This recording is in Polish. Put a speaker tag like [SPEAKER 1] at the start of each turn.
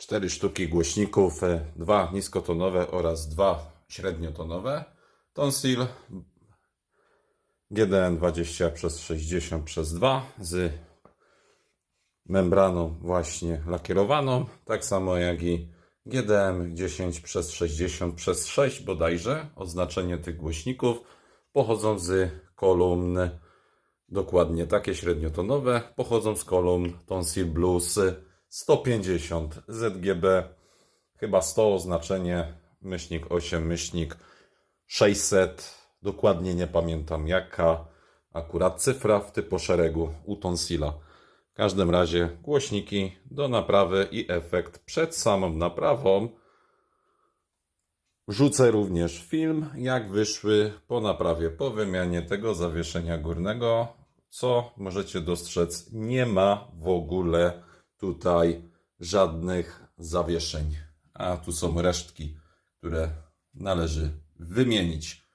[SPEAKER 1] Cztery sztuki głośników, e, dwa niskotonowe oraz dwa średniotonowe. Tonsil GDN 20 przez 60 przez 2 z membraną właśnie lakierowaną, tak samo jak i GDM 10 przez 60 przez 6 bodajże. Oznaczenie tych głośników pochodzą z kolumn, dokładnie takie średniotonowe, pochodzą z kolumn Tonsil Blues 150 ZGB, chyba 100 oznaczenie, myślnik 8, myślnik 600, dokładnie nie pamiętam jaka akurat cyfra w typu szeregu u Tonsila. W każdym razie głośniki do naprawy i efekt przed samą naprawą. Wrzucę również film, jak wyszły po naprawie, po wymianie tego zawieszenia górnego. Co możecie dostrzec, nie ma w ogóle tutaj żadnych zawieszeń. A tu są resztki, które należy wymienić.